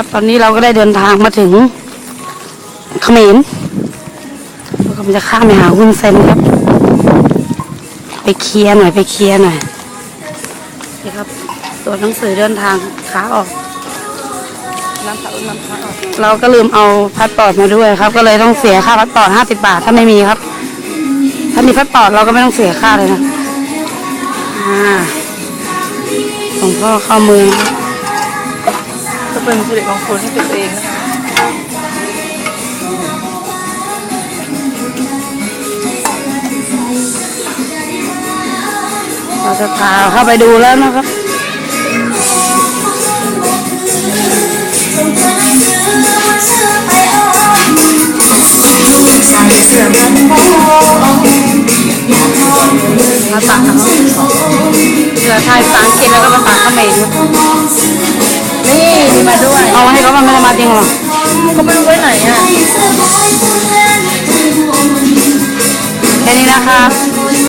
ครับตอนนี้เราก็ได้เดินทางมาถึงเขมรเรากำลังจะข้ามไปหาวุ้นเซนครับ ไปเคลียร์หน่อยไปเคลียร์หน่อยนี่ครับตัวหนังสือเดินทางขาออกน้ำขาน้ำขาออก เราก็ลืมเอาพาสปอร์ตมาด้วยครับ ก็เลยต้องเสียค่าพาสปอร์ตห้าสิบาทถ้าไม่มีครับ ถ้ามีพาสปอร์ตเราก็ไม่ต้องเสียค่าเลยนะอ่าหลวงพ่อเข้าเมือง เป็นสิริมงคลให้ตัวเองนะคะเราจะพาเข้าไปดูแล้วนะครับภาษาเขาเหลือไทยภาษาอังกฤษแล้วก็ภาษาเขมรครับนี่ มีมาด้วยเอามาให้เขามันไม่ได้มาจริงหรอก็ไม่รู้ไว้ไหนอะแค่นี้นะครับ